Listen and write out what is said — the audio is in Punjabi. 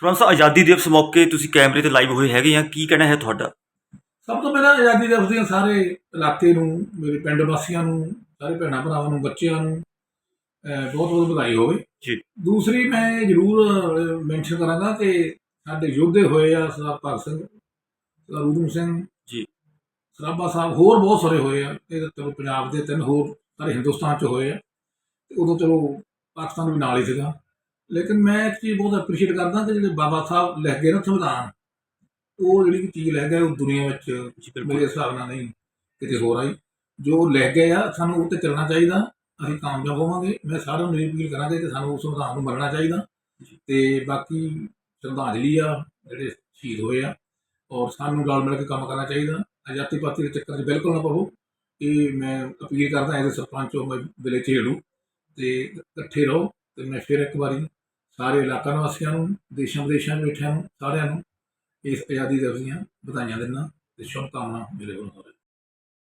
ਸਰਪੰਚ ਸਾਹਿਬ ਆਜ਼ਾਦੀ ਦਿਵਸ ਮੌਕੇ ਤੁਸੀਂ ਕੈਮਰੇ ਤੇ ਲਾਈਵ ਹੋਏ ਹੈਗੇ ਆ ਕੀ ਕਹਿਣਾ ਹੈ ਤੁਹਾਡਾ? ਸਭ ਤੋਂ ਪਹਿਲਾਂ ਆਜ਼ਾਦੀ ਦਿਵਸ ਦੀਆਂ ਸਾਰੇ ਇਲਾਕੇ ਨੂੰ ਮੇਰੇ ਪਿੰਡ ਵਾਸੀਆਂ ਨੂੰ ਸਾਰੇ ਭੈਣਾਂ ਭਰਾਵਾਂ ਨੂੰ ਬੱਚਿਆਂ ਨੂੰ ਬਹੁਤ ਬਹੁਤ ਵਧਾਈ ਹੋਵੇ। ਜੀ। ਦੂਸਰੀ ਮੈਂ ਜ਼ਰੂਰ ਮੈਂਸ਼ਨ ਕਰਾਂਗਾ ਕਿ ਸਾਡੇ ਯੋਧੇ ਹੋਏ ਆ ਸਰਦਾਰ ਭਗਤ ਸਿੰਘ ਸਰਦਾਰ ਊਧਮ ਸਿੰਘ। ਜੀ। ਸਰਾਭਾ ਸਾਹਿਬ ਹੋਰ ਬਹੁਤ ਸਾਰੇ ਹੋਏ ਆ। ਇਹ ਤਾਂ ਚਲੋ ਪੰਜਾਬ ਦੇ ਤਿੰਨ ਹੋਰ ਸਾਰੇ ਹਿੰਦੁਸਤਾਨ 'ਚ ਹੋਏ ਆ। ਤੇ ਉਦੋਂ ਚਲੋ ਪਾਕਿਸਤਾਨ ਵੀ ਨਾਲ ਹੀ ਸੀਗਾ। ਲੇਕਿਨ ਮੈਂ ਇੱਕ ਚੀਜ਼ ਬਹੁਤ ਅਪਰੀਸ਼ੀਏਟ ਕਰਦਾ ਕਿ ਜਿਹੜੇ ਬਾਬਾ ਸਾਹਿਬ ਲਿਖ ਗਏ ਨਾ ਸੰਵਿਧਾਨ ਉਹ ਜਿਹੜੀ ਚੀਜ਼ ਲਿਖ ਗਏ ਉਹ ਦੁਨੀਆ ਵਿੱਚ ਮੇਰੇ ਹਿਸਾਬ ਨਾਲ ਨਹੀਂ ਕਿਤੇ ਹੋਰ ਆਈ। ਜੋ ਲੈ ਗਏ ਆ ਸਾਨੂੰ ਉੱਤੇ ਚੱਲਣਾ ਚਾਹੀਦਾ ਅਸੀਂ ਕਾਮਯਾਬ ਹੋਵਾਂਗੇ। ਮੈਂ ਸਾਰਿਆਂ ਨੂੰ ਅਪੀਲ ਕਰਾਂਗੇ ਕਿ ਸਾਨੂੰ ਉਸ ਸੰਵਿਧਾਨ ਨੂੰ ਮੰਨਣਾ ਚਾਹੀਦਾ। ਤੇ ਬਾਕੀ ਸ਼ਰਧਾਂਜਲੀ ਆ ਜਿਹੜੇ ਸ਼ਹੀਦ ਹੋਏ ਆ ਔਰ ਸਾਨੂੰ ਨਾਲ ਮਿਲ ਕੇ ਕੰਮ ਕਰਨਾ ਚਾਹੀਦਾ। ਆਜ਼ਾਦੀ ਪਾਤੀ ਦੇ ਚੱਕਰ 'ਚ ਬਿਲਕੁਲ ਨਾ ਪਵੋ ਇਹ ਮੈਂ ਅਪੀਲ ਕਰਦਾ ਐਜ਼ ਸਰਪੰਚ ਹੋ ਮੈਂ ਵਿਲੇ ਝੇੜੂ ਤੇ ਇਕੱਠੇ ਰਹੋ ਤੇ ਮੈਂ ਫਿਰ ਇੱਕ ਵਾਰੀ ਸਾਰੇ ਇਲਾਕਾ ਨਿਵਾਸੀਆਂ ਨੂੰ, ਦੇਸ਼ਾਂ ਵਿਦੇਸ਼ਾਂ ਵਿੱਚ ਬੈਠਿਆਂ ਨੂੰ, ਸਾਰਿਆਂ ਨੂੰ ਇਸ ਆਜ਼ਾਦੀ ਦਿਵਸ ਦੀਆਂ ਵਧਾਈਆਂ ਦਿੰਦਾ ਤੇ ਸ਼ੁਭ ਕਾਮਨਾ ਮੇਰੇ ਵੱਲੋਂ ਹੋਵੇ